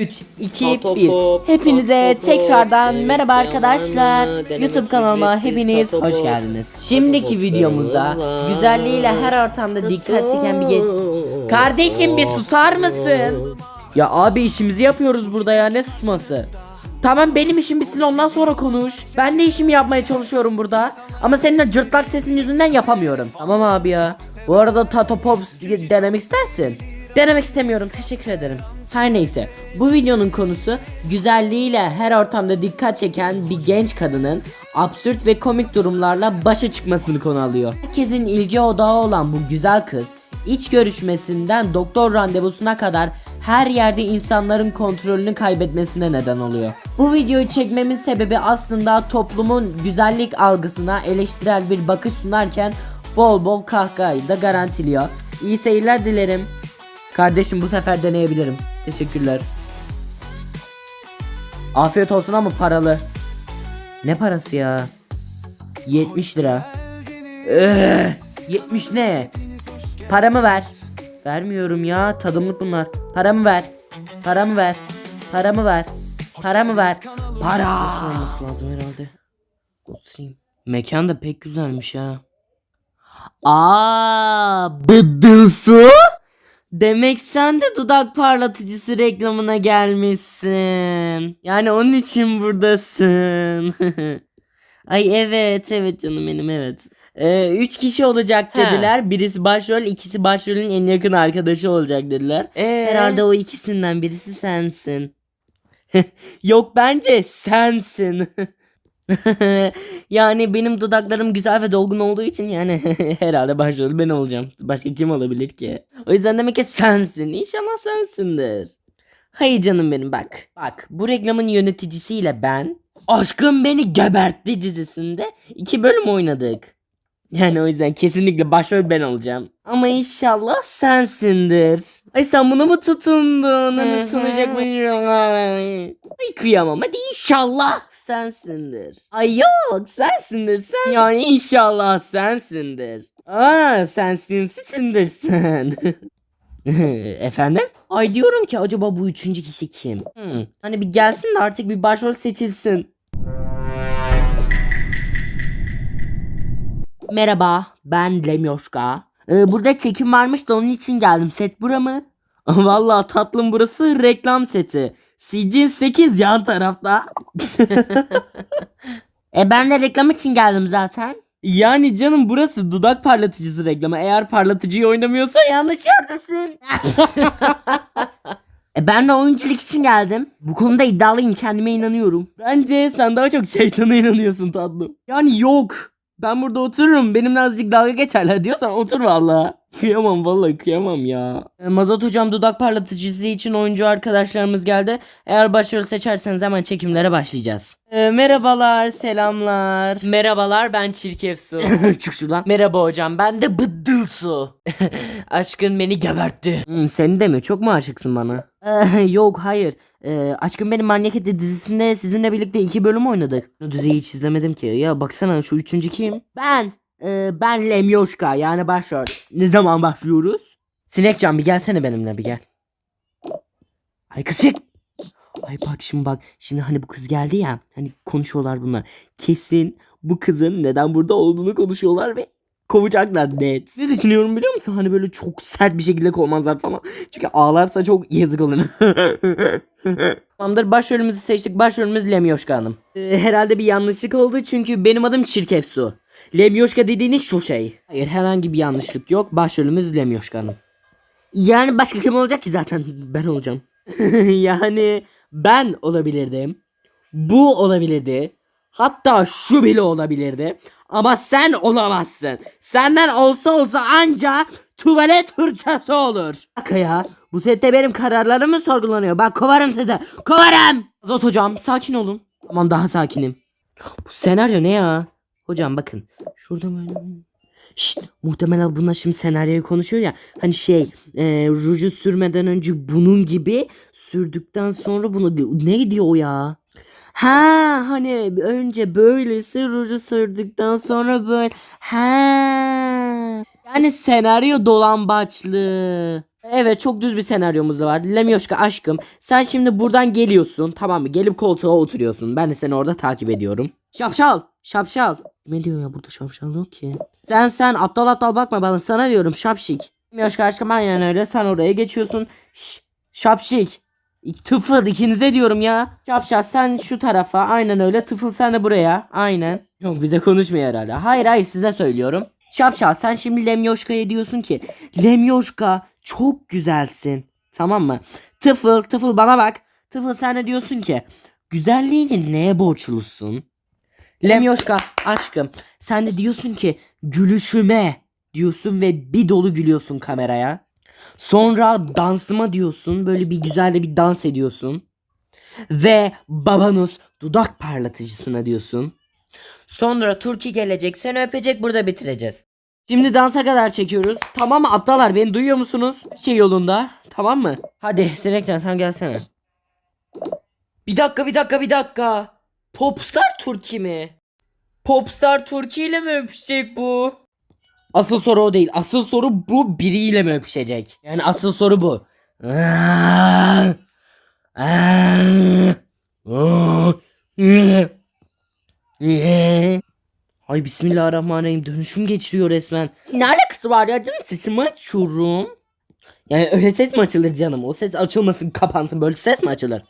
3, 2, Top, top, 1. top, Hepinize tekrardan merhaba arkadaşlar. denemek YouTube kanalıma ücretsiz, hepiniz hoş geldiniz. Şimdiki videomuzda güzelliğiyle her ortamda dikkat çeken bir genç. Kardeşim bir susar mısın? Ya abi işimizi yapıyoruz burada ya ne susması? Tamam benim işim bitsin ondan sonra konuş. Ben de işimi yapmaya çalışıyorum burada. Ama senin o cırtlak sesin yüzünden yapamıyorum. Tamam abi ya. Bu arada Tato Pops denemek istersin. Denemek istemiyorum teşekkür ederim. Her neyse bu videonun konusu güzelliğiyle her ortamda dikkat çeken bir genç kadının absürt ve komik durumlarla başa çıkmasını konu alıyor. Herkesin ilgi odağı olan bu güzel kız iç görüşmesinden doktor randevusuna kadar her yerde insanların kontrolünü kaybetmesine neden oluyor. Bu videoyu çekmemin sebebi aslında toplumun güzellik algısına eleştirel bir bakış sunarken bol bol kahkahayı da garantiliyor. İyi seyirler dilerim. Kardeşim bu sefer deneyebilirim. Teşekkürler. Afiyet olsun ama paralı. Ne parası ya? 70 lira. Ee, 70 ne? Paramı ver. Vermiyorum ya tadımlık bunlar. Paramı ver. Paramı ver. Paramı ver. Paramı ver. Para. Olması lazım herhalde. Oturayım. Mekan da pek güzelmiş ha. Aa, bıddısı? Demek sen de dudak parlatıcısı reklamına gelmişsin. Yani onun için buradasın. Ay evet evet canım benim evet. Ee, üç kişi olacak He. dediler. Birisi başrol, ikisi başrolün en yakın arkadaşı olacak dediler. Herhalde o ikisinden birisi sensin. Yok bence sensin. yani benim dudaklarım güzel ve dolgun olduğu için yani herhalde başrol ben olacağım. Başka kim olabilir ki? O yüzden demek ki sensin. İnşallah sensindir. Hayır canım benim bak. Bak bu reklamın yöneticisiyle ben Aşkım Beni Gebertti dizisinde iki bölüm oynadık. Yani o yüzden kesinlikle başrol ben olacağım. Ama inşallah sensindir. Ay sen buna mı tutundun? Hani tanıyacak mı? Ay kıyamam. Hadi inşallah sensindir. Ay yok sensindir sen. Yani inşallah sensindir. Aa sen sinsisindir sen. Efendim? Ay diyorum ki acaba bu üçüncü kişi kim? Hmm, Hani bir gelsin de artık bir başrol seçilsin. Merhaba, ben Lemyoşka. Ee, burada çekim varmış da onun için geldim. Set bura mı? Vallahi tatlım burası reklam seti. Sicin 8 yan tarafta. e ben de reklam için geldim zaten. Yani canım burası dudak parlatıcısı reklamı. Eğer parlatıcıyı oynamıyorsa yanlış yerdesin. e ben de oyunculuk için geldim. Bu konuda iddialıyım kendime inanıyorum. Bence sen daha çok şeytana inanıyorsun tatlım. Yani yok. Ben burada otururum. Benimle azıcık dalga geçerler diyorsan otur valla. Kıyamam vallahi kıyamam ya. E, Mazot hocam dudak parlatıcısı için oyuncu arkadaşlarımız geldi. Eğer başrol seçerseniz hemen çekimlere başlayacağız. E, merhabalar, selamlar. Merhabalar ben Çirkefsu. Çık şuradan. Merhaba hocam ben de Bıddısu. Aşkın beni gebertti. Hmm, seni de mi? Çok mu aşıksın bana? Yok hayır. E, Aşkın Beni Manyak Etti dizisinde sizinle birlikte iki bölüm oynadık. O diziyi hiç izlemedim ki. Ya baksana şu üçüncü kim? Ben. E, ben Lemyoşka yani başrol. Ne zaman başlıyoruz? Sinekcan bir gelsene benimle bir gel. Ay kız. Ay bak şimdi bak. Şimdi hani bu kız geldi ya. Hani konuşuyorlar bunlar. Kesin bu kızın neden burada olduğunu konuşuyorlar ve kovacaklar net. Ne düşünüyorum biliyor musun? Hani böyle çok sert bir şekilde kovmazlar falan. Çünkü ağlarsa çok yazık olur. Tamamdır başrolümüzü seçtik. Başrolümüz Lemyoşka Hanım. Ee, herhalde bir yanlışlık oldu çünkü benim adım Çirkefsu. Lemyoşka dediğiniz şu şey. Hayır herhangi bir yanlışlık yok. Başrolümüz Lemyoşka Hanım. Yani başka kim olacak ki zaten? Ben olacağım. yani ben olabilirdim. Bu olabilirdi. Hatta şu bile olabilirdi. Ama sen olamazsın. Senden olsa olsa anca tuvalet fırçası olur. Bak ya bu sette benim kararlarım mı sorgulanıyor? Bak kovarım sizi. Kovarım. Azot hocam sakin olun. Tamam daha sakinim. Bu senaryo ne ya? Hocam bakın. Şurada böyle. Şşt muhtemelen bunlar şimdi senaryoyu konuşuyor ya. Hani şey e, ruju sürmeden önce bunun gibi sürdükten sonra bunu ne diyor ya? Ha hani önce böylesi ruju sürdükten sonra böyle. Ha. Yani senaryo dolambaçlı. Evet çok düz bir senaryomuz var. Lemyoşka aşkım sen şimdi buradan geliyorsun tamam mı? Gelip koltuğa oturuyorsun. Ben de seni orada takip ediyorum. Şapşal şapşal. Ne diyor ya burada şapşal yok ki. Sen sen aptal aptal bakma bana sana diyorum şapşik. Lemyoşka aşkım aynen öyle sen oraya geçiyorsun. Şş, şapşik. İk- Tıfıl ikinize diyorum ya. Şapşal sen şu tarafa aynen öyle tıfıl sen de buraya aynen. Yok bize konuşmuyor herhalde. Hayır hayır size söylüyorum. Şapşal sen şimdi Lemyoşka'ya diyorsun ki Lemyoşka çok güzelsin. Tamam mı? Tıfıl tıfıl bana bak. Tıfıl sen de diyorsun ki güzelliğini neye borçlusun? Lemyoşka aşkım sen de diyorsun ki gülüşüme diyorsun ve bir dolu gülüyorsun kameraya. Sonra dansıma diyorsun böyle bir güzel de bir dans ediyorsun. Ve babanus dudak parlatıcısına diyorsun. Sonra Turki gelecek seni öpecek burada bitireceğiz. Şimdi dansa kadar çekiyoruz. Tamam mı aptalar beni duyuyor musunuz? Şey yolunda. Tamam mı? Hadi Sinekcan sen gelsene. Bir dakika bir dakika bir dakika. Popstar Turki mi? Popstar Turki ile mi öpüşecek bu? Asıl soru o değil. Asıl soru bu biriyle mi öpüşecek? Yani asıl soru bu. Ay bismillahirrahmanirrahim dönüşüm geçiriyor resmen. Ne alakası var ya canım sesimi açıyorum. Yani öyle ses mi açılır canım? O ses açılmasın kapansın böyle ses mi açılır?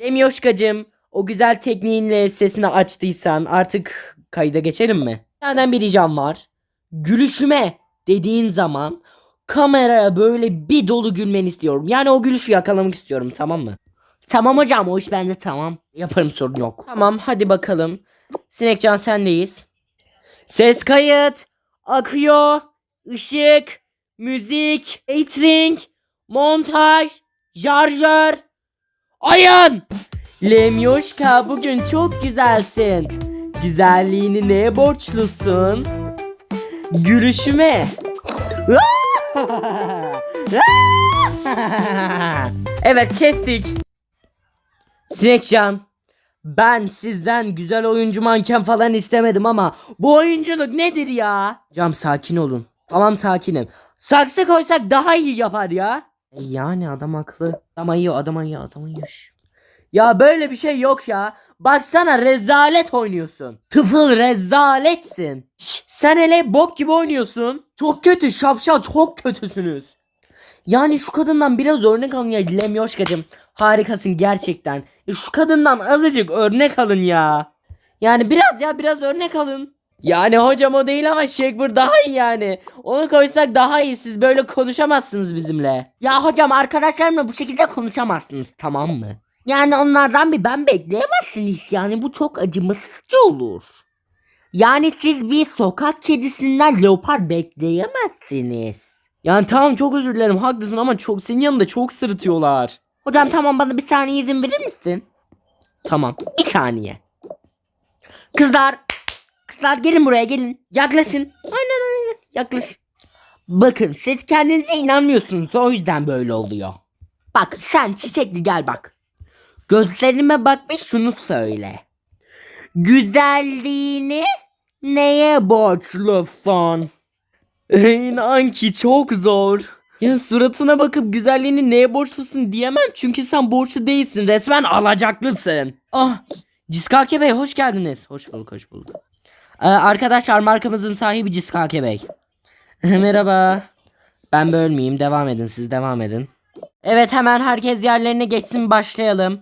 Lemyoşkacım o güzel tekniğinle sesini açtıysan artık kayda geçelim mi? Senden bir ricam var. Gülüşüme dediğin zaman kameraya böyle bir dolu gülmeni istiyorum. Yani o gülüşü yakalamak istiyorum tamam mı? Tamam hocam o iş bende tamam. Yaparım sorun yok. Tamam hadi bakalım. Sinekcan sendeyiz. Ses kayıt. Akıyor. Işık. Müzik. Catering. Montaj. Jarjör. Ayın. Lemyoşka bugün çok güzelsin. Güzelliğini neye borçlusun? Gülüşüme. evet kestik. Sinekcan ben sizden güzel oyuncu manken falan istemedim ama bu oyunculuk nedir ya? Cam sakin olun. Tamam sakinim. Saksı koysak daha iyi yapar ya. Yani adam haklı. Adam iyi adam iyi adam iyi. Ya böyle bir şey yok ya. Baksana rezalet oynuyorsun. Tıfıl rezaletsin. Şş, sen hele bok gibi oynuyorsun. Çok kötü şapşal çok kötüsünüz. Yani şu kadından biraz örnek alın ya Lemyoşkacım. Harikasın gerçekten. E, Şu kadından azıcık örnek alın ya. Yani biraz ya biraz örnek alın. Yani hocam o değil ama Shakespeare daha iyi yani. Onu koysak daha iyi. Siz böyle konuşamazsınız bizimle. Ya hocam arkadaşlarımla bu şekilde konuşamazsınız tamam mı? Yani onlardan bir ben bekleyemezsiniz yani bu çok acımasızca olur. Yani siz bir sokak kedisinden leopar bekleyemezsiniz. Yani tamam çok özür dilerim haklısın ama çok senin yanında çok sırıtıyorlar. Hocam tamam bana bir saniye izin verir misin? Tamam bir saniye. Kızlar kızlar gelin buraya gelin yaklaşın. Aynen aynen yaklaş. Bakın siz kendinize inanmıyorsunuz o yüzden böyle oluyor. Bak sen çiçekli gel bak. Gözlerime bak ve şunu söyle. Güzelliğini neye borçlusun? İnan ki çok zor. Ya suratına bakıp güzelliğini neye borçlusun diyemem çünkü sen borçlu değilsin. Resmen alacaklısın. Ah, Ciskake Bey hoş geldiniz. Hoş bulduk, hoş bulduk. Ee, arkadaşlar markamızın sahibi Ciskake Bey. Merhaba. Ben bölmeyeyim. Devam edin. Siz devam edin. Evet hemen herkes yerlerine geçsin başlayalım.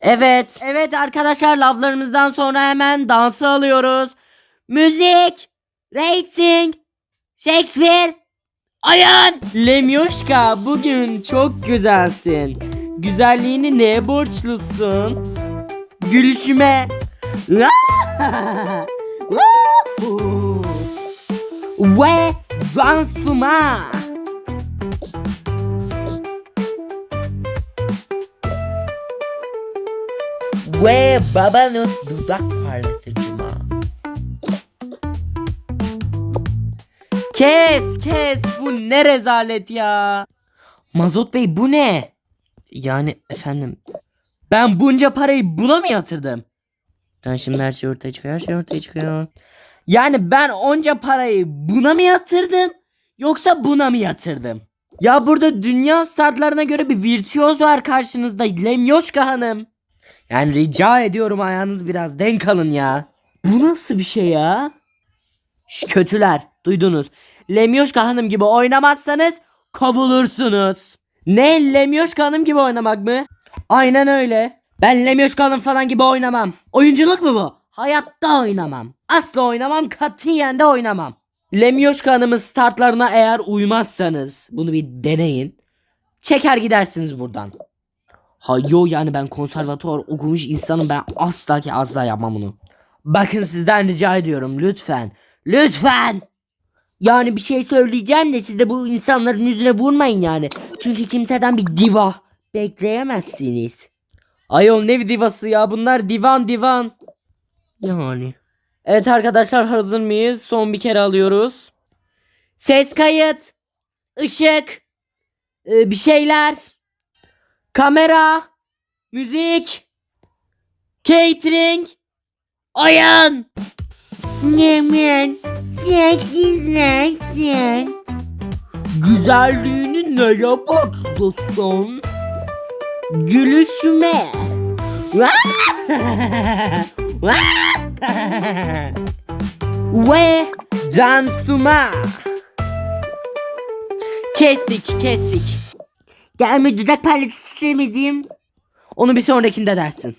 Evet. Evet arkadaşlar lavlarımızdan sonra hemen dansı alıyoruz. Müzik. Racing. Shakespeare. Ayın. Lemyoşka bugün çok güzelsin. Güzelliğini neye borçlusun? Gülüşüme. Ve dansıma. Ve babanız dudak parlatıcıma. Kes kes bu ne rezalet ya. Mazot Bey bu ne? Yani efendim ben bunca parayı buna mı yatırdım? Tamam şimdi her şey ortaya çıkıyor her şey ortaya çıkıyor. Yani ben onca parayı buna mı yatırdım yoksa buna mı yatırdım? Ya burada dünya startlarına göre bir virtüöz var karşınızda Lemyoşka Hanım. Yani rica ediyorum ayağınız biraz denk alın ya. Bu nasıl bir şey ya? Şş, kötüler duydunuz. Lemyoşka Hanım gibi oynamazsanız kovulursunuz. Ne Lemyoşka Hanım gibi oynamak mı? Aynen öyle. Ben Lemyoşka Hanım falan gibi oynamam. Oyunculuk mu bu? Hayatta oynamam. Asla oynamam katiyen de oynamam. Lemyoşka Hanım'ın startlarına eğer uymazsanız bunu bir deneyin. Çeker gidersiniz buradan. Ha yo yani ben konservatuvar okumuş insanım ben asla ki asla yapmam bunu. Bakın sizden rica ediyorum lütfen. Lütfen. Yani bir şey söyleyeceğim de siz de bu insanların yüzüne vurmayın yani. Çünkü kimseden bir diva bekleyemezsiniz. Ayol ne divası ya bunlar divan divan. Yani. Evet arkadaşlar hazır mıyız? Son bir kere alıyoruz. Ses kayıt. Işık. Ee, bir şeyler. Kamera. Müzik. Catering. Oyun. Yemin. Sekizlersin. Güzelliğini neye baktın? Gülüşüme. Ve dansıma. Kestik kestik. Gelme dudak parlatıcı istemedim. Onu bir sonrakinde dersin.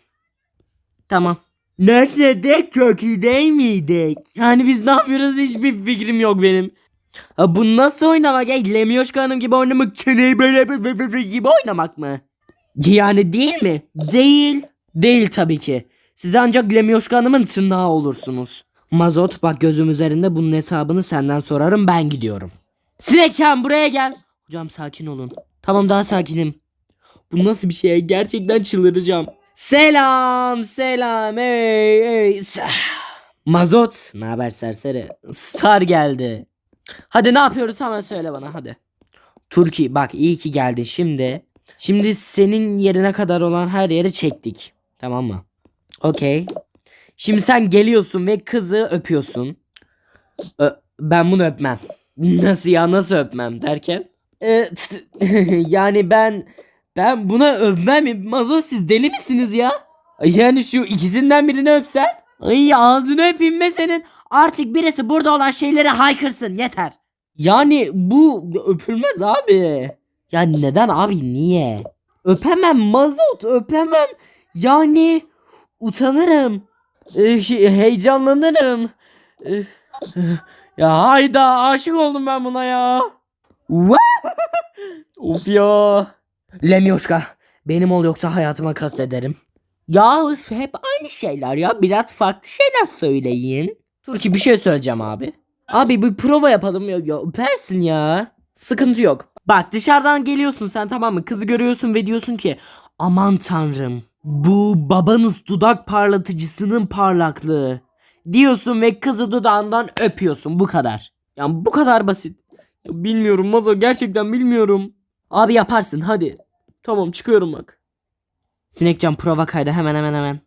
Tamam. Nesede kökü değil miydik? Yani biz ne yapıyoruz hiçbir fikrim yok benim. Ha, bu nasıl oynamak ya? Lemyoşka Hanım gibi oynamak, çeneyi böyle gibi oynamak mı? Yani değil mi? Değil. Değil tabii ki. Siz ancak Lemyoşka Hanım'ın tırnağı olursunuz. Mazot bak gözüm üzerinde bunun hesabını senden sorarım ben gidiyorum. Sinekçen buraya gel. Hocam sakin olun. Tamam daha sakinim. Bu nasıl bir şey? Gerçekten çıldıracağım. Selam selam ey ey. Mazot. Ne haber serseri? Star geldi. Hadi ne yapıyoruz hemen söyle bana hadi. Turki bak iyi ki geldi şimdi. Şimdi senin yerine kadar olan her yeri çektik. Tamam mı? Okey. Şimdi sen geliyorsun ve kızı öpüyorsun. Ö- ben bunu öpmem. Nasıl ya nasıl öpmem derken? Ee, yani ben ben buna öpmem. Mazo siz deli misiniz ya? Yani şu ikisinden birini öpsen. Ay ağzını öpeyim be senin. Artık birisi burada olan şeyleri haykırsın yeter. Yani bu öpülmez abi. Yani neden abi niye? Öpemem mazot öpemem. Yani utanırım. Heyecanlanırım. Ya hayda aşık oldum ben buna ya. of ya. Lemyoşka benim ol yoksa hayatıma kastederim. Ya hep aynı şeyler ya biraz farklı şeyler söyleyin. Turki bir şey söyleyeceğim abi. Abi bir prova yapalım ya, ya öpersin ya. Sıkıntı yok. Bak dışarıdan geliyorsun sen tamam mı? Kızı görüyorsun ve diyorsun ki aman tanrım bu babanız dudak parlatıcısının parlaklığı. Diyorsun ve kızı dudağından öpüyorsun bu kadar. Yani bu kadar basit. Bilmiyorum Mazo gerçekten bilmiyorum. Abi yaparsın hadi. Tamam çıkıyorum bak. Sinekcan prova kaydı hemen hemen hemen.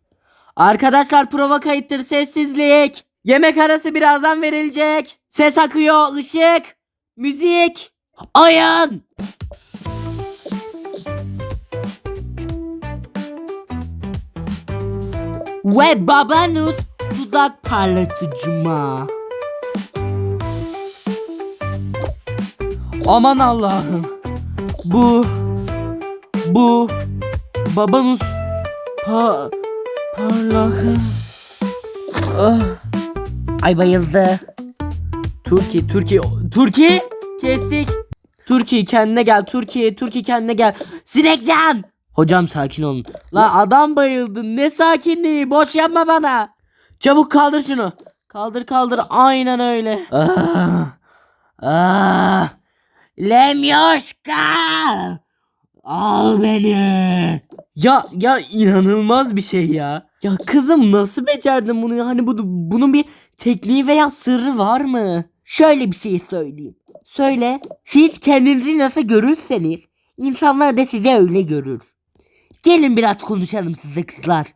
Arkadaşlar prova kayıttır sessizlik. Yemek arası birazdan verilecek. Ses akıyor ışık. Müzik. Oyun. Ve babanız dudak parlatıcıma. Aman Allah'ım. Bu bu babanız pa parlak. Ah. Ay bayıldı. Türkiye, Türkiye, Türkiye kestik. Türkiye kendine gel, Türkiye, Türkiye kendine gel. Sinekcan. Hocam sakin olun. La adam bayıldı. Ne sakinliği? Boş yapma bana. Çabuk kaldır şunu. Kaldır kaldır. Aynen öyle. Ah. Ah. Lemyoşka. Al beni. Ya ya inanılmaz bir şey ya. Ya kızım nasıl becerdin bunu? Hani bu, bunun bir tekniği veya sırrı var mı? Şöyle bir şey söyleyeyim. Söyle. Siz kendinizi nasıl görürseniz insanlar da sizi öyle görür. Gelin biraz konuşalım size kızlar.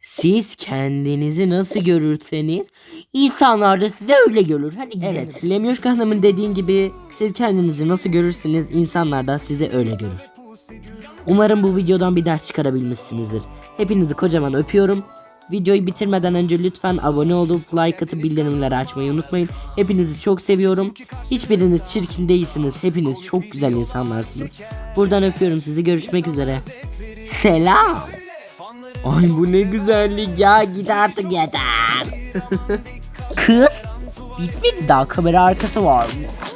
Siz kendinizi nasıl görürseniz insanlar da sizi öyle görür. Hadi gidelim. Evet, Lemyoşka Hanım'ın dediğin gibi siz kendinizi nasıl görürsünüz insanlar da sizi öyle görür. Umarım bu videodan bir ders çıkarabilmişsinizdir. Hepinizi kocaman öpüyorum. Videoyu bitirmeden önce lütfen abone olup like atıp bildirimleri açmayı unutmayın. Hepinizi çok seviyorum. Hiçbiriniz çirkin değilsiniz. Hepiniz çok güzel insanlarsınız. Buradan öpüyorum sizi. Görüşmek üzere. Selam. Ay bu ne güzellik ya. Git artık yeter. Kız. Bitmedi daha kamera arkası var.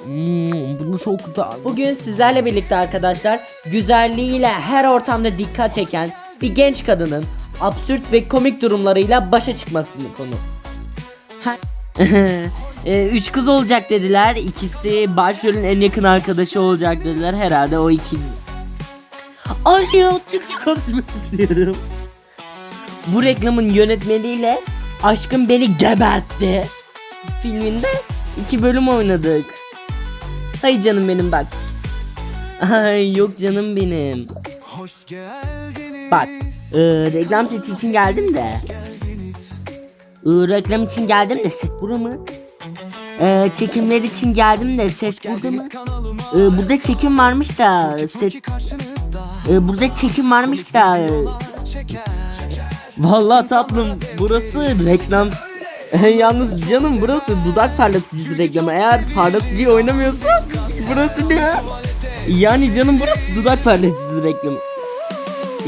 Hmm, bunu çok güzel. Bugün sizlerle birlikte arkadaşlar güzelliğiyle her ortamda dikkat çeken bir genç kadının absürt ve komik durumlarıyla başa çıkmasını konu. Ha- Ee, üç kız olacak dediler. İkisi başrolün en yakın arkadaşı olacak dediler. Herhalde o iki. Ay ya TikTok konuşmak istiyorum. Bu reklamın yönetmeniyle Aşkım Beni Gebertti filminde iki bölüm oynadık. Hay canım benim bak. Ay yok canım benim. Hoş geldiniz. Bak e, reklam seti için geldim de. E, reklam için geldim de set bura mı? E, çekimler için geldim de set burada mı? E, burada çekim varmış da set e, burada çekim varmış da. Vallahi tatlım burası reklam Yalnız canım burası dudak parlatıcısı reklamı Eğer parlatıcıyı oynamıyorsa burası ne? Yani canım burası dudak parlatıcısı reklamı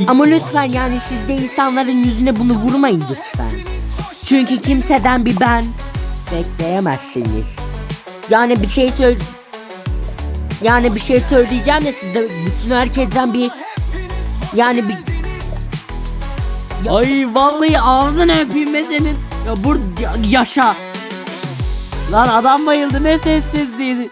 Ama lütfen yani siz de insanların yüzüne bunu vurmayın lütfen Çünkü kimseden bir ben bekleyemezsiniz Yani bir şey söyle Yani bir şey söyleyeceğim de size bütün herkesten bir Yani bir Ay vallahi ağzını öpeyim senin. Ya bur ya- yaşa. Lan adam bayıldı ne sessizliği.